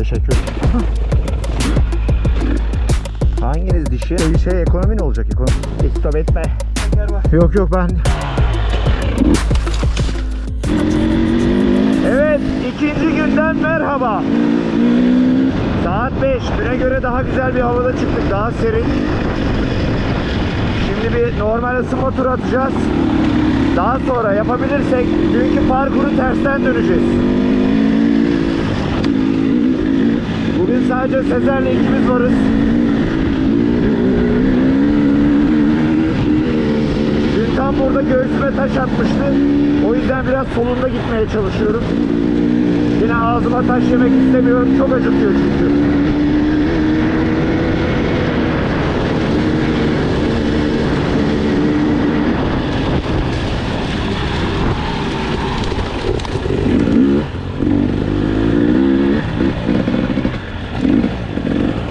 Teşekkür. Hanginiz dişi? Şey ekonomi ne olacak ekonomi? İstop etme. Yok yok ben. Evet ikinci günden merhaba. Saat 5. Güne göre daha güzel bir havada çıktık. Daha serin. Şimdi bir normal ısınma turu atacağız. Daha sonra yapabilirsek dünkü parkuru tersten döneceğiz. Bugün sadece Sezer'le ikimiz varız. Dün tam burada göğsüme taş atmıştı. O yüzden biraz solunda gitmeye çalışıyorum. Yine ağzıma taş yemek istemiyorum. Çok acıtıyor çünkü.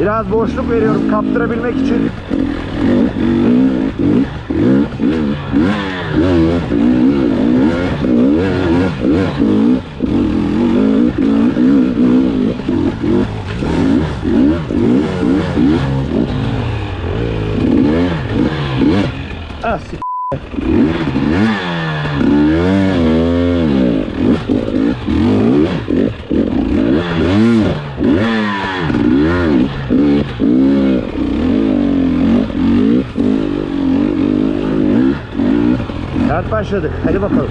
Biraz boşluk veriyorum kaptırabilmek için. Ah, başladık. Hadi bakalım.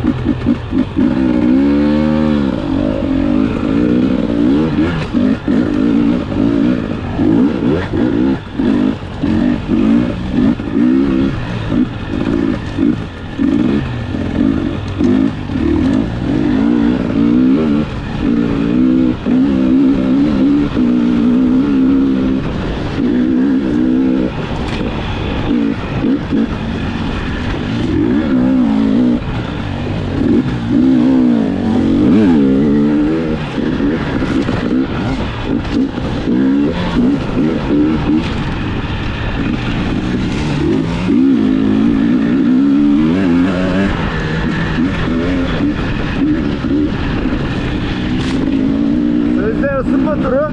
Sözde ısınma turu.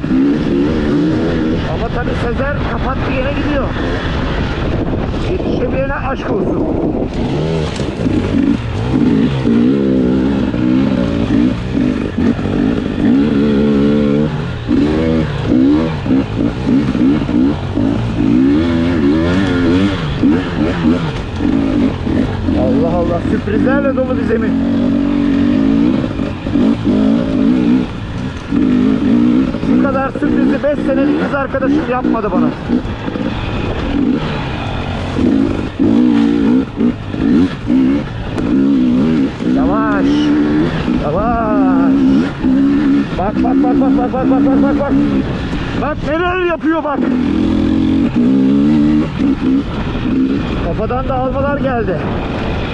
Ama tabii Sezer kapattı yine gidiyor. Yetişebilene aşk olsun. Allah Allah sürprizlerle dolu bir zemin. Şu kadar sürprizi 5 senelik kız arkadaşım yapmadı bana. Yavaş. Yavaş. Bak bak bak bak bak bak bak bak bak bak. Bak neler yapıyor bak. Kafadan da almalar geldi.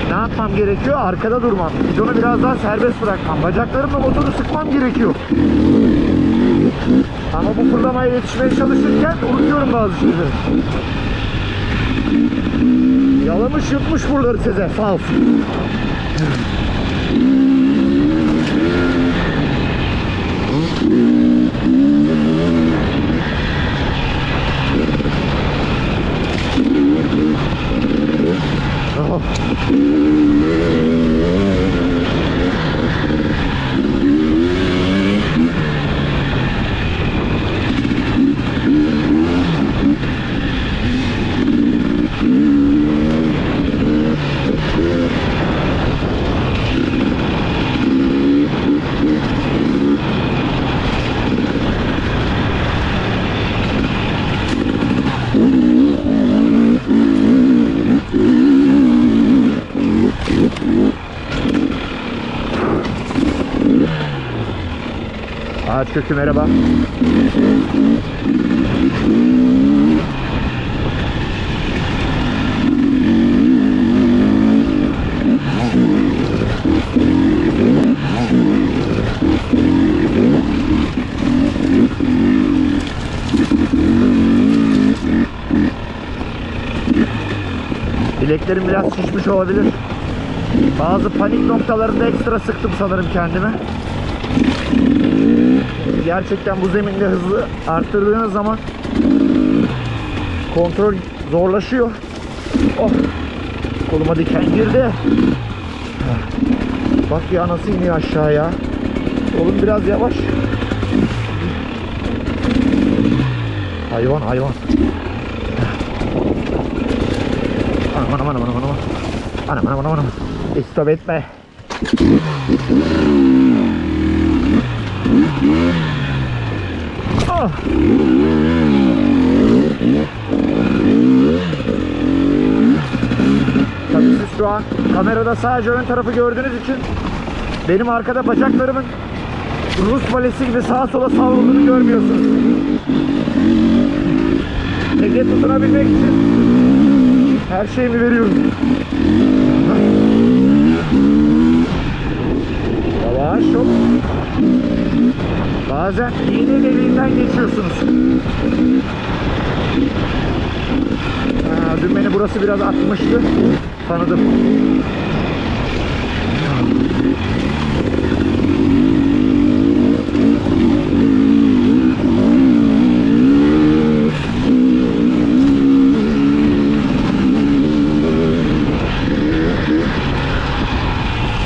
Ne yapmam gerekiyor? Arkada durmam. Bidonu biraz daha serbest bırakmam. Bacaklarımla motoru sıkmam gerekiyor. Ama bu fırlamaya yetişmeye çalışırken unutuyorum bazı şeyleri. Yalamış yutmuş buraları Sezer. Sağ olsun. Oh. Ağaç kökü merhaba. Bileklerim biraz şişmiş olabilir. Bazı panik noktalarında ekstra sıktım sanırım kendime. Gerçekten bu zeminde hızlı arttırdığınız zaman kontrol zorlaşıyor. Oh. Koluma diken girdi. Bak ya nasıl iniyor aşağıya. Oğlum biraz yavaş. Hayvan hayvan. Anam anam anam anam anam. Anam anam anam anam. İstop etme. Tabii siz şu an kamerada sadece ön tarafı gördüğünüz için benim arkada bacaklarımın Rus balesi gibi sağa sola savruldığını görmüyorsunuz. Ege tutunabilmek için her şeyimi veriyorum. Yavaş hop. Bazen iğne deliğinden geçiyorsunuz. Ha, dün beni burası biraz atmıştı. Tanıdım.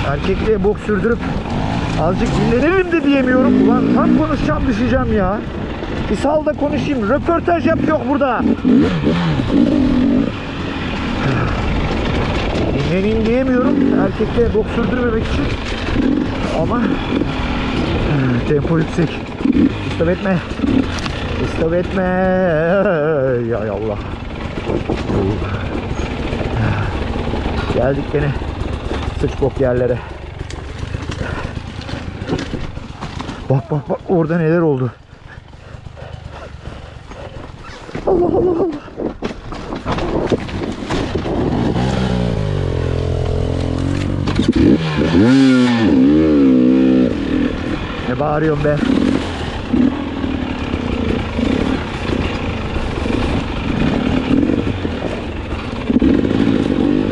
Erkekliğe bok sürdürüp azıcık dinlenelim de diyemiyorum. Ulan tam konuşacağım düşeceğim ya. Bir sal konuşayım. Röportaj yap yok burada. Dinleneyim diyemiyorum. Erkekliğe bok sürdürmemek için. Ama tempo yüksek. İstop etme. İstop etme. Ya Allah. Geldik gene sıç bok yerlere. Bak bak bak orada neler oldu. Allah Allah Allah. Ne bağırıyorsun be?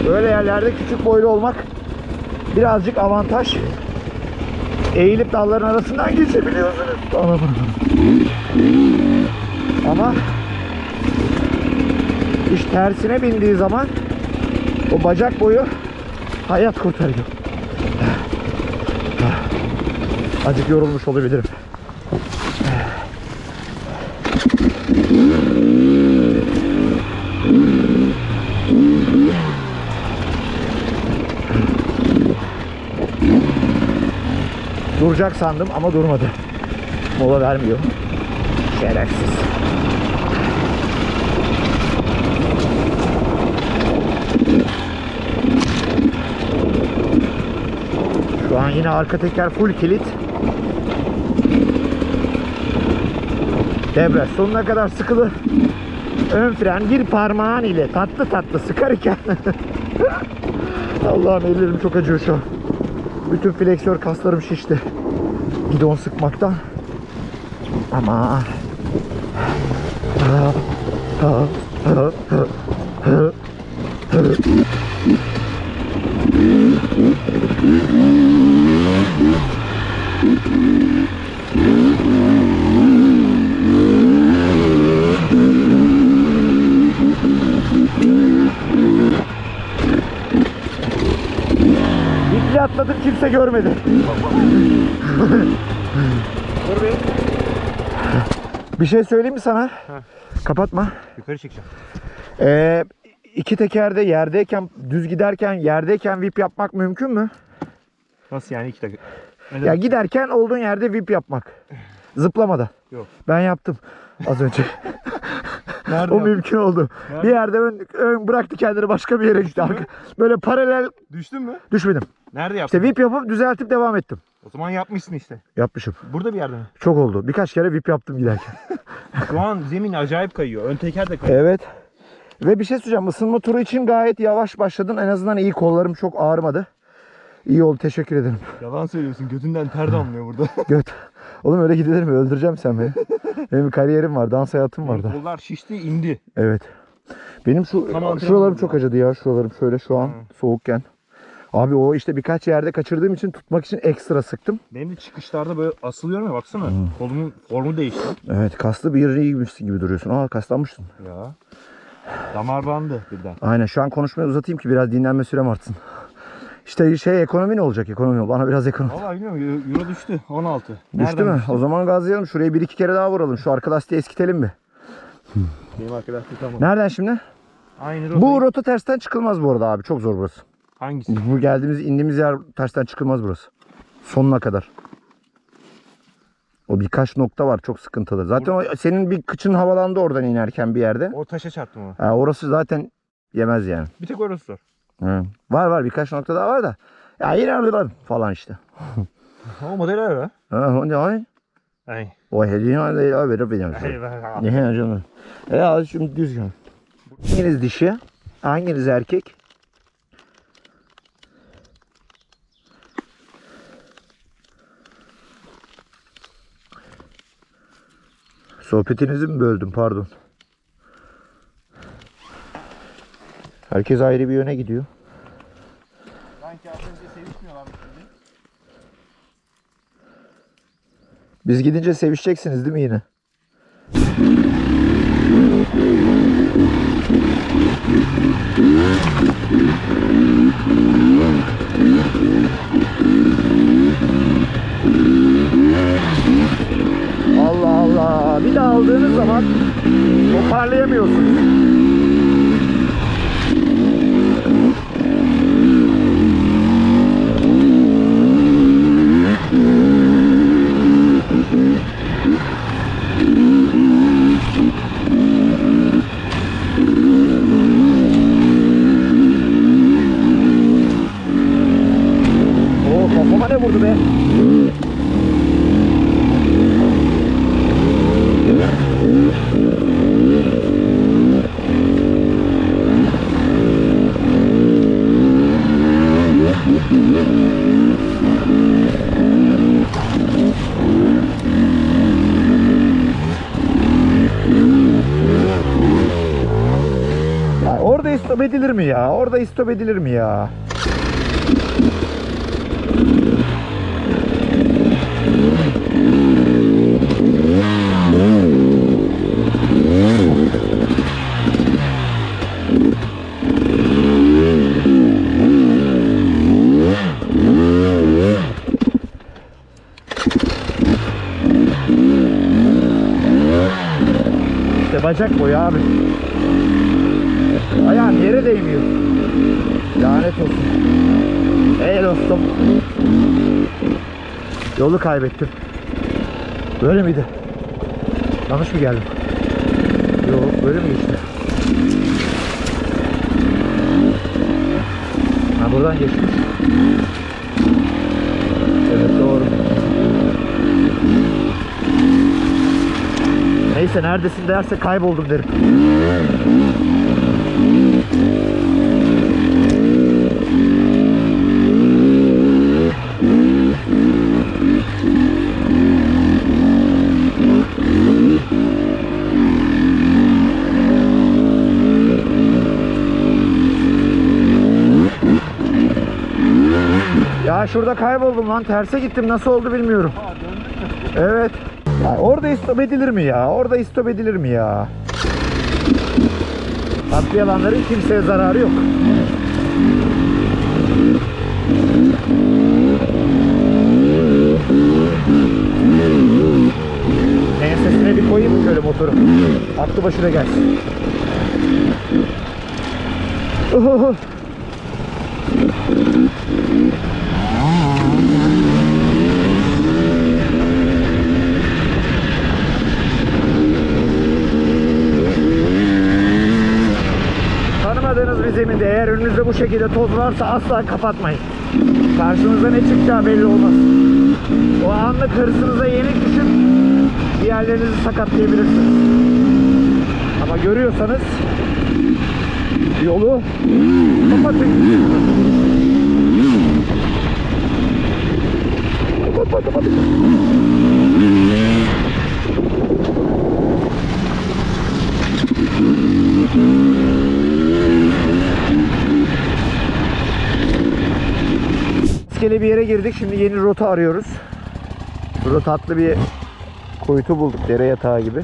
Böyle yerlerde küçük boylu olmak birazcık avantaj. Eğilip dalların arasından geçebiliyorsunuz. Ana. Ama iş tersine bindiği zaman o bacak boyu hayat kurtarıyor. Azıcık yorulmuş olabilirim. Duracak sandım ama durmadı. Mola vermiyor. Şerefsiz. Şu an yine arka teker full kilit. Devre sonuna kadar sıkılı. Ön fren bir parmağın ile tatlı tatlı sıkarken Allah'ım ellerim çok acıyor şu an. Bütün fleksör kaslarım şişti. Gidon sıkmaktan. Ama İpli atladım kimse görmedi. Dur be. Bir şey söyleyeyim mi sana? Kapatma. Yukarı çekeceğim. Ee, iki tekerde yerdeyken, düz giderken, yerdeyken VIP yapmak mümkün mü? Nasıl yani iki dakika? Neden? Ya giderken olduğun yerde VIP yapmak. Zıplamada. Yok. Ben yaptım az önce. Nerede o yaptın? mümkün oldu. Nerede? Bir yerde ön, ön bıraktı kendini başka bir yere gitti. Arka- Böyle paralel Düştün mü? düşmedim. Nerede yaptın? İşte VIP yapıp düzeltip devam ettim. O zaman yapmışsın işte. Yapmışım. Burada bir yerde mi? Çok oldu. Birkaç kere VIP yaptım giderken. Şu an zemin acayip kayıyor. Ön teker de kayıyor. evet. Ve bir şey söyleyeceğim. Isınma turu için gayet yavaş başladın. En azından iyi kollarım çok ağrımadı. İyi oldu. Teşekkür ederim. Yalan söylüyorsun. Götünden ter damlıyor burada. Göt. Oğlum öyle gidilir mi? Öldüreceğim sen beni. Benim kariyerim var. Dans hayatım var da. Kollar şişti indi. Evet. Benim şu Tam şuralarım çok acıdı ya. Şuralarım şöyle şu an Hı. soğukken. Abi o işte birkaç yerde kaçırdığım için tutmak için ekstra sıktım. Benim de çıkışlarda böyle asılıyorum ya baksana. Hmm. Kolumun formu değişti. Evet kaslı bir yerini giymişsin gibi duruyorsun. Aa kaslanmışsın. Ya. Damar bandı birden. Aynen şu an konuşmayı uzatayım ki biraz dinlenme sürem artsın. İşte şey ekonomi ne olacak ekonomi? Bana biraz ekonomi. Valla bilmiyorum euro düştü 16. Düştü mü? O zaman gazlayalım. Şurayı bir iki kere daha vuralım. Şu arka lastiği eskitelim mi? Benim arkadaşlar tamam. Nereden şimdi? Aynı rotayı. Bu rota tersten çıkılmaz bu arada abi. Çok zor burası. Hangisi? Bu geldiğimiz indiğimiz yer tersten çıkılmaz burası. Sonuna kadar. O birkaç nokta var çok sıkıntılı. Zaten o senin bir kıçın havalandı oradan inerken bir yerde. O taşa çarptım o. Ha, orası zaten yemez yani. Bir tek orası zor. Hı. Var var birkaç nokta daha var da. Ya yine alıyorum falan işte. O model öyle. Ha, o ay. Ay. O hediye öyle öyle benim. Eyvah. Ne canım. E al şimdi düz gel. Hanginiz dişi? Hanginiz erkek? Sohbetinizi mi böldüm pardon. Herkes ayrı bir yöne gidiyor. Sanki az önce sevişmiyorlar şimdi. Biz gidince sevişeceksiniz değil mi yine? Allah Allah. Bir de aldığınız zaman toparlayamıyorsunuz. Oo kafama ne vurdu be? Ya orada istop edilir mi ya? Orada istop edilir mi ya? İşte bacak boyu abi. Yolu kaybettim. Böyle miydi? Yanlış mı geldim? Yok böyle mi geçti? Ha buradan geçmiş. Evet doğru. Neyse neredesin derse kayboldum derim. Ya şurada kayboldum lan terse gittim nasıl oldu bilmiyorum. Evet. Ya orada istop edilir mi ya? Orada istop edilir mi ya? Atlayanların kimseye zararı yok. Ensesine bir koyayım şöyle motoru? Aklı başına gelsin. Ohoho. Zeminde eğer önünüzde bu şekilde toz varsa asla kapatmayın. Karşınıza ne çıkacağı belli olmaz. O anlık hırsınıza yenik düşüp diğerlerinizi sakatlayabilirsiniz. Ama görüyorsanız yolu kapatın. Kapatma kapatma. yere girdik. Şimdi yeni rota arıyoruz. Burada tatlı bir kuytu bulduk. Dere yatağı gibi.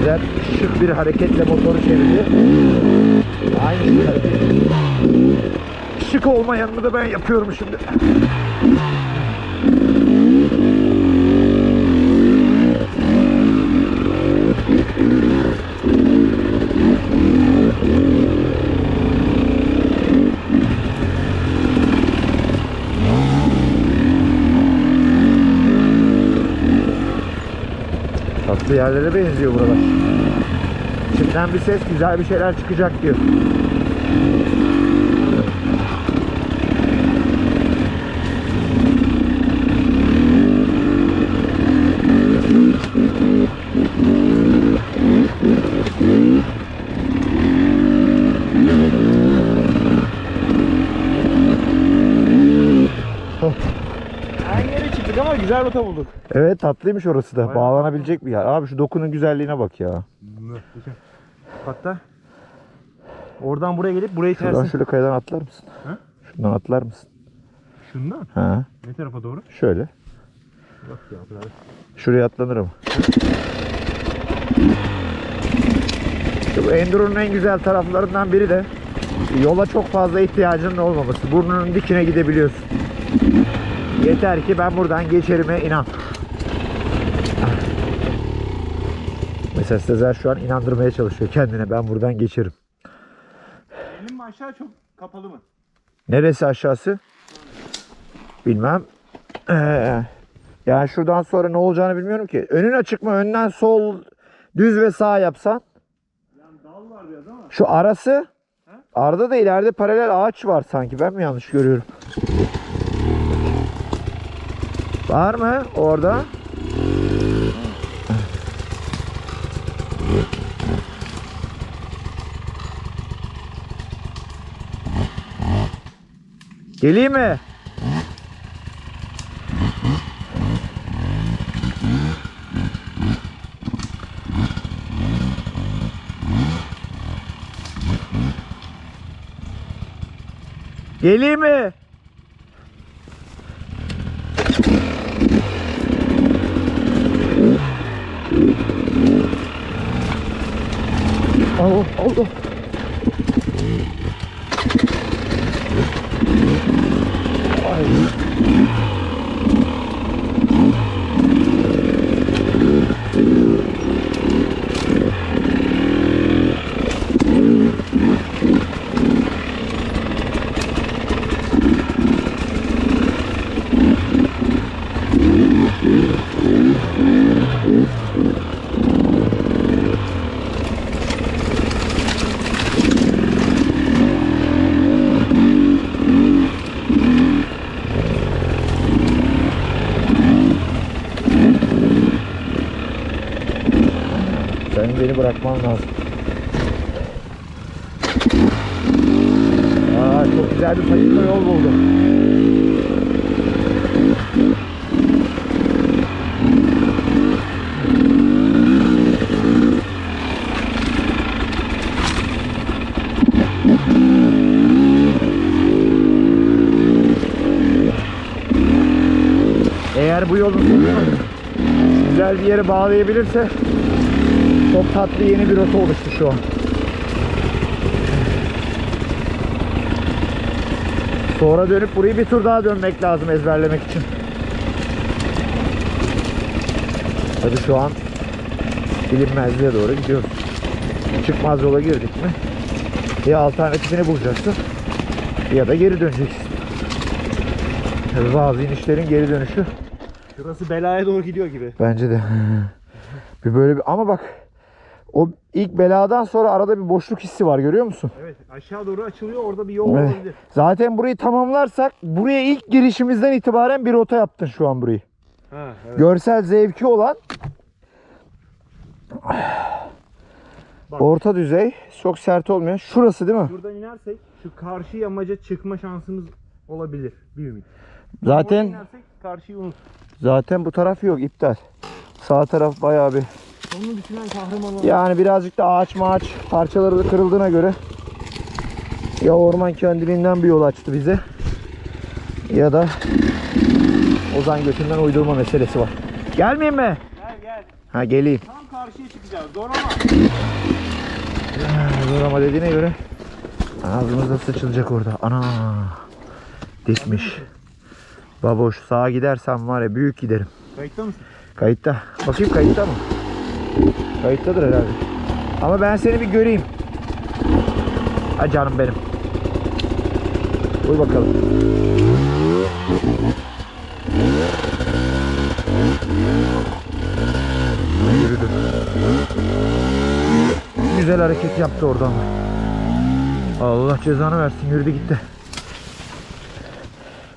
Ezer şık bir hareketle motoru çevirdi. Aynı bir hareket. Şık olmayanını da ben yapıyorum şimdi. Tatlı yerlere benziyor buralar. İçinden bir ses güzel bir şeyler çıkacak diyor. Aynı yere çıktık ama güzel rota bulduk. Evet tatlıymış orası da. Bayağı. Bağlanabilecek bir yer. Abi şu dokunun güzelliğine bak ya. Hatta oradan buraya gelip burayı Şuradan tersin. şöyle kayadan atlar mısın? Ha? Şundan atlar mısın? Şundan. Ha. Ne tarafa doğru? Şöyle. Bak ya biraz. Şuraya atlanır ama. İşte bu Enduro'nun en güzel taraflarından biri de yola çok fazla ihtiyacının olmaması. Burnunun dikine gidebiliyorsun. Yeter ki ben buradan geçerime inan. Mesela Sezer şu an inandırmaya çalışıyor kendine. Ben buradan geçerim. Elim mi aşağı çok kapalı mı? Neresi aşağısı? Bilmem. Ee, yani şuradan sonra ne olacağını bilmiyorum ki. Önün açık mı? Önden sol, düz ve sağ yapsan. Yani dal var biraz ama. Şu arası. Arada da ileride paralel ağaç var sanki. Ben mi yanlış görüyorum? Var mı orada? Geleyim mi? Geleyim mi? Al, oldu. Ay. Senin beni bırakman lazım. Aa, çok güzel bir patika yol buldum. Eğer bu yolun güzel bir yere bağlayabilirse çok tatlı yeni bir rota oluştu şu an. Sonra dönüp burayı bir tur daha dönmek lazım ezberlemek için. Hadi şu an bilinmezliğe doğru gidiyoruz. Çıkmaz yola girdik mi? Ya alternatifini bulacaksın ya da geri döneceksin. Tabii bazı inişlerin geri dönüşü Şurası belaya doğru gidiyor gibi. Bence de. bir böyle bir ama bak o ilk beladan sonra arada bir boşluk hissi var görüyor musun? Evet aşağı doğru açılıyor orada bir yol Evet. olabilir. Zaten burayı tamamlarsak buraya ilk girişimizden itibaren bir rota yaptın şu an burayı. Ha, evet. Görsel zevki olan Bak. orta düzey çok sert olmayan şurası değil mi? Şuradan inersek şu karşı yamaca çıkma şansımız olabilir bir ümit. Zaten inersek karşıyı unut. zaten bu taraf yok iptal. Sağ taraf bayağı bir Onu düşünen kahraman olan. Yani birazcık da ağaç maaç parçaları da kırıldığına göre ya orman kendiliğinden bir yol açtı bize ya da Ozan götünden uydurma meselesi var. Gelmeyeyim mi? Gel gel. Ha geleyim. Tam karşıya çıkacağız. Zor ama. Dur ama dediğine göre ağzımızda sıçılacak orada. Ana dikmiş. Baboş sağa gidersem var ya büyük giderim. Kayıtta mısın? Kayıtta. Bakayım kayıtta mı? Kayıttadır herhalde. Ama ben seni bir göreyim. Ha canım benim. Uy bakalım. Yürüdü. Güzel hareket yaptı oradan. Allah cezanı versin yürüdü gitti.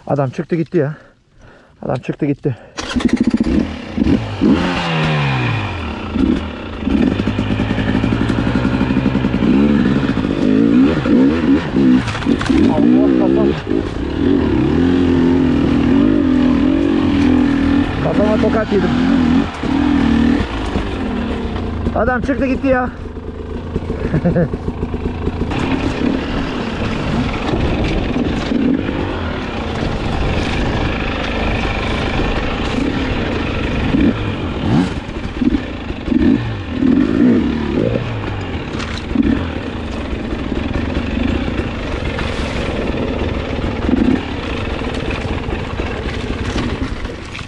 Adam çıktı gitti ya. Adam çıktı gitti. Allah kafam. Kafama tokat yedim. Adam çıktı gitti ya.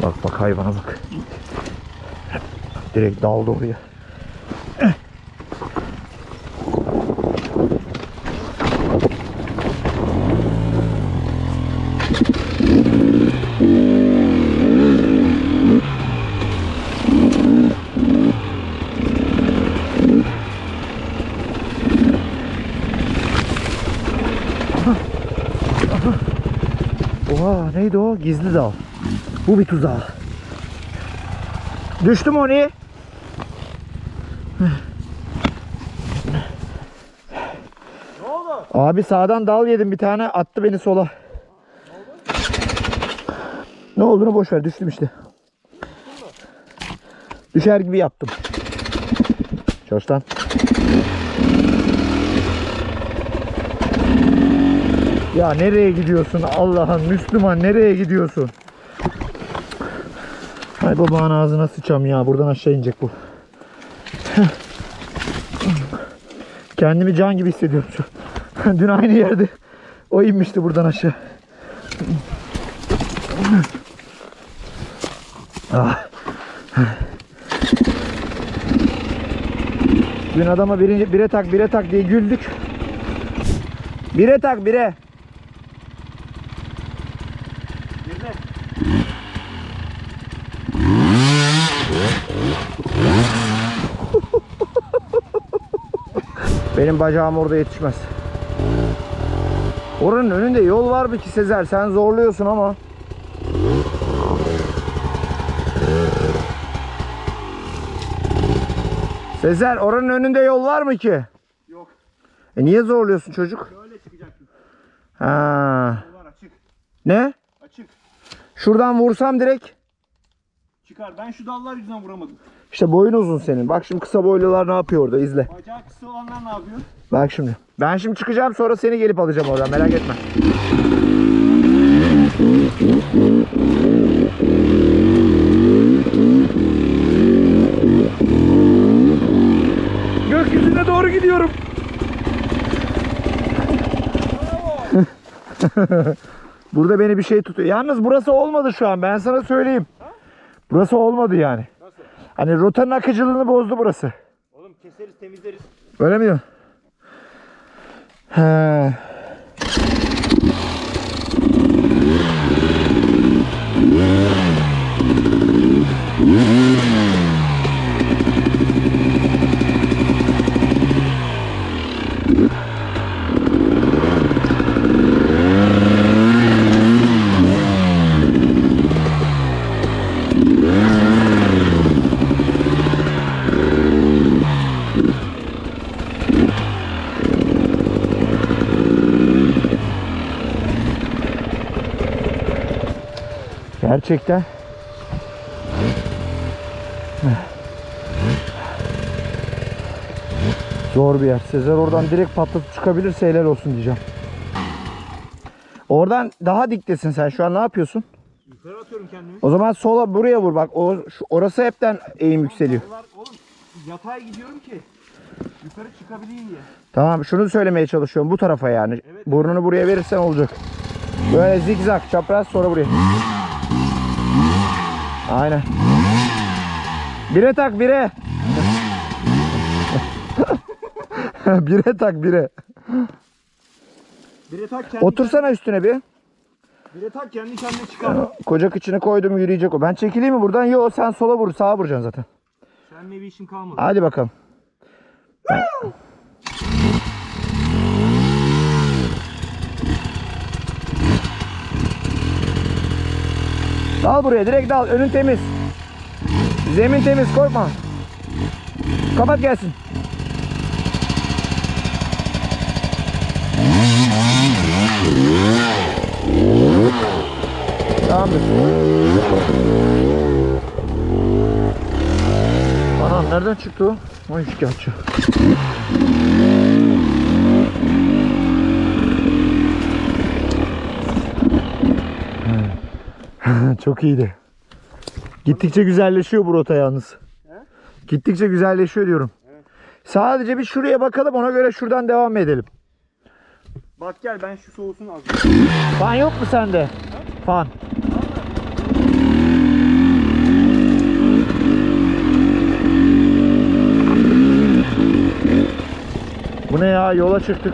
Bak bak hayvana bak. Direkt daldı oraya. Neydi o? Gizli dal. Bu bir tuzak. Düştüm onu. Ne oldu? Abi sağdan dal yedim bir tane attı beni sola. Ne olduğunu boş ver düştüm işte. Düşer gibi yaptım. Çalış Ya nereye gidiyorsun Allah'ın Müslüman nereye gidiyorsun? Hay babanın ağzına sıçam ya buradan aşağı inecek bu. Kendimi can gibi hissediyorum şu. Dün aynı yerde o inmişti buradan aşağı. Ah. Dün adama birinci, bire tak bire tak diye güldük. Bire tak bire. Benim bacağım orada yetişmez. Oranın önünde yol var mı ki Sezer? Sen zorluyorsun ama. Sezer oranın önünde yol var mı ki? Yok. E niye zorluyorsun çocuk? Böyle çıkacaksın. Ha. Yollar açık. Ne? Açık. Şuradan vursam direkt. Çıkar. Ben şu dallar yüzünden vuramadım. İşte boyun uzun senin. Bak şimdi kısa boylular ne yapıyor orada izle. Bacağı kısa olanlar ne yapıyor? Bak şimdi. Ben şimdi çıkacağım sonra seni gelip alacağım oradan merak etme. Gökyüzüne doğru gidiyorum. Burada beni bir şey tutuyor. Yalnız burası olmadı şu an ben sana söyleyeyim. Burası olmadı yani. Hani rotanın akıcılığını bozdu burası. Oğlum keseriz temizleriz. Öyle mi diyorsun? He. Gerçekten. Zor bir yer. Sezer oradan direkt patlatıp çıkabilirse helal olsun diyeceğim. Oradan daha diktesin sen. Şu an ne yapıyorsun? Yukarı atıyorum kendimi. O zaman sola buraya vur bak. O şu, orası hepten eğim yükseliyor. Oğlum yatay gidiyorum ki yukarı çıkabileyim diye. Tamam şunu söylemeye çalışıyorum bu tarafa yani. Burnunu buraya verirsen olacak. Böyle zigzag çapraz sonra buraya. Aynen. Bire tak bire. bire tak bire. Bire tak kendi Otursana üstüne bir. Bire tak kendi kendine çıkar. Koca kıçını koydum yürüyecek o. Ben çekileyim mi buradan? Yok sen sola vur sağa vuracaksın zaten. Seninle bir işin kalmadı. Hadi bakalım. Dal buraya direkt dal. Önün temiz. Zemin temiz korkma. Kapat gelsin. Tamamdır. Anam nereden çıktı o? Vay şikayetçi. Çok iyiydi. Gittikçe güzelleşiyor bu rota yalnız. Gittikçe güzelleşiyor diyorum. Sadece bir şuraya bakalım ona göre şuradan devam edelim. Bak gel ben şu soğusun az. Fan yok mu sende? Fan. Bu ne ya? Yola çıktık.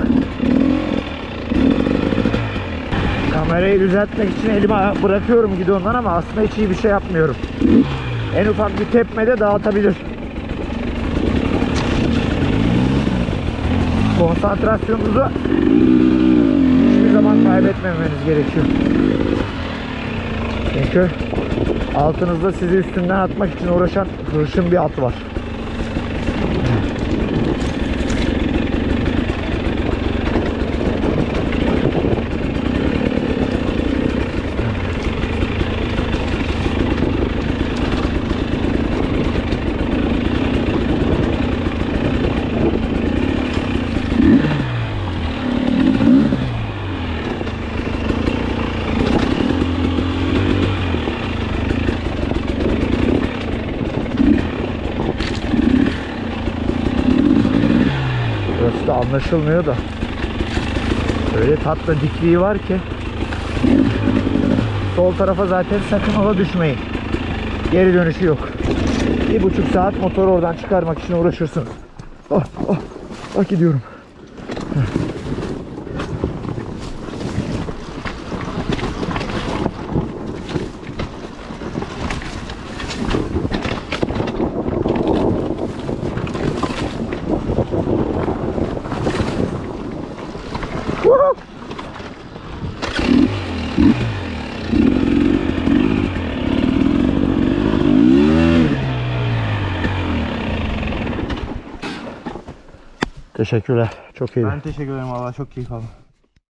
Kamerayı düzeltmek için elime bırakıyorum gidondan ama aslında hiç iyi bir şey yapmıyorum. En ufak bir tepmede dağıtabilir. Konsantrasyonunuzu hiçbir zaman kaybetmemeniz gerekiyor. Çünkü altınızda sizi üstünden atmak için uğraşan hırçın bir at var. Burası da anlaşılmıyor da. Öyle tatlı dikliği var ki. Sol tarafa zaten sakın ola düşmeyin. Geri dönüşü yok. Bir buçuk saat motoru oradan çıkarmak için uğraşırsınız. Oh, oh, oh gidiyorum. Teşekkürler. Çok iyiydi. Ben teşekkür ederim valla çok keyif aldım.